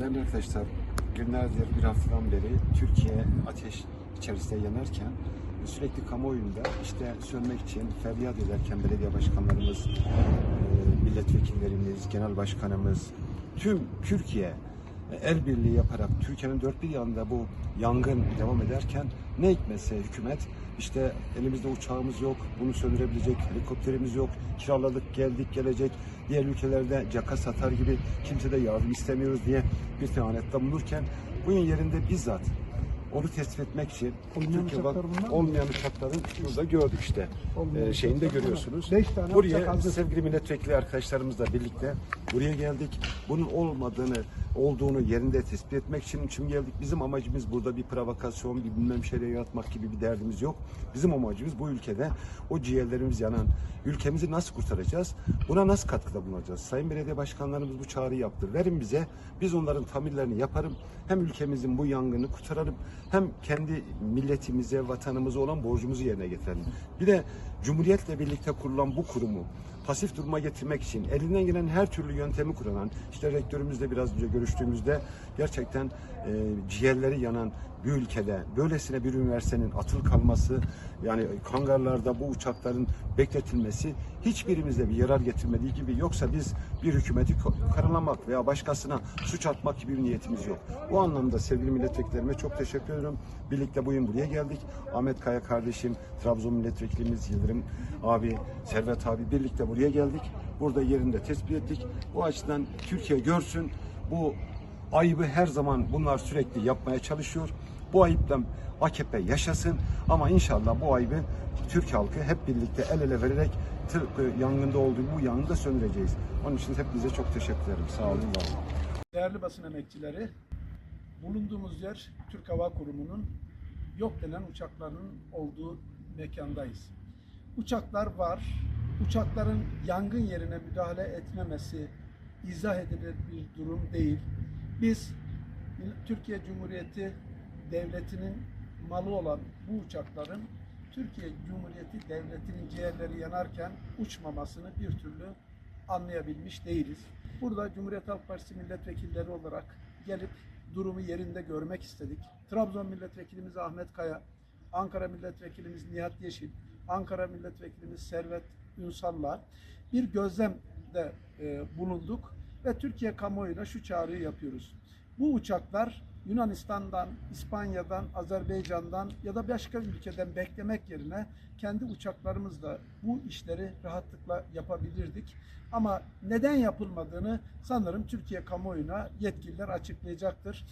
Değerli arkadaşlar, günlerdir bir haftadan beri Türkiye ateş içerisinde yanarken sürekli kamuoyunda işte sönmek için feryat ederken belediye başkanlarımız, e, milletvekillerimiz, genel başkanımız, tüm Türkiye e, el birliği yaparak Türkiye'nin dört bir yanında bu yangın devam ederken ne hikmetse hükümet işte elimizde uçağımız yok, bunu söndürebilecek helikopterimiz yok, kiraladık, geldik, gelecek, diğer ülkelerde caka satar gibi kimse de yardım istemiyoruz diye bir tehanette bulunurken bunun yerinde bizzat onu tespit etmek için Olmayan Türkiye bak- olmayan uçakların burada gördük işte. Olmayan Ee, şeyini de görüyorsunuz. Beş tane Buraya sevgili milletvekili arkadaşlarımızla birlikte buraya geldik. Bunun olmadığını, olduğunu yerinde tespit etmek için için geldik. Bizim amacımız burada bir provokasyon, bir bilmem şeyler yaratmak gibi bir derdimiz yok. Bizim amacımız bu ülkede o ciğerlerimiz yanan ülkemizi nasıl kurtaracağız? Buna nasıl katkıda bulunacağız? Sayın Belediye Başkanlarımız bu çağrıyı yaptı. Verin bize, biz onların tamirlerini yaparım. Hem ülkemizin bu yangını kurtaralım, hem kendi milletimize, vatanımıza olan borcumuzu yerine getirelim. Bir de Cumhuriyet'le birlikte kurulan bu kurumu pasif duruma getirmek için elinden gelen her türlü yöntemi kullanan, işte rektörümüzle biraz önce görüştüğümüzde gerçekten e, ciğerleri yanan bir ülkede böylesine bir üniversitenin atıl kalması, yani hangarlarda bu uçakların bekletilmesi hiçbirimize bir yarar getirmediği gibi yoksa biz bir hükümeti karalamak veya başkasına suç atmak gibi bir niyetimiz yok. Bu anlamda sevgili milletvekillerime çok teşekkür ediyorum. Birlikte bugün buraya geldik. Ahmet Kaya kardeşim, Trabzon milletvekilimiz Yıldırım abi, Servet abi birlikte buraya geldik. Burada yerinde tespit ettik. Bu açıdan Türkiye görsün bu ayıbı her zaman bunlar sürekli yapmaya çalışıyor. Bu ayıptan AKP yaşasın ama inşallah bu ayıbı Türk halkı hep birlikte el ele vererek tıpkı yangında olduğu bu yangını da söndüreceğiz. Onun için hepinize çok teşekkür ederim. Sağ olun, var olun. Değerli basın emekçileri, bulunduğumuz yer Türk Hava Kurumu'nun yok denen uçaklarının olduğu mekandayız. Uçaklar var. Uçakların yangın yerine müdahale etmemesi izah edilir bir durum değil. Biz Türkiye Cumhuriyeti Devleti'nin malı olan bu uçakların Türkiye Cumhuriyeti Devleti'nin ciğerleri yanarken uçmamasını bir türlü anlayabilmiş değiliz. Burada Cumhuriyet Halk Partisi milletvekilleri olarak gelip durumu yerinde görmek istedik. Trabzon milletvekilimiz Ahmet Kaya, Ankara milletvekilimiz Nihat Yeşil, Ankara milletvekilimiz Servet Ünsal'la bir gözlemde e, bulunduk ve Türkiye kamuoyuna şu çağrıyı yapıyoruz. Bu uçaklar Yunanistan'dan, İspanya'dan, Azerbaycan'dan ya da başka ülkeden beklemek yerine kendi uçaklarımızla bu işleri rahatlıkla yapabilirdik. Ama neden yapılmadığını sanırım Türkiye kamuoyuna yetkililer açıklayacaktır.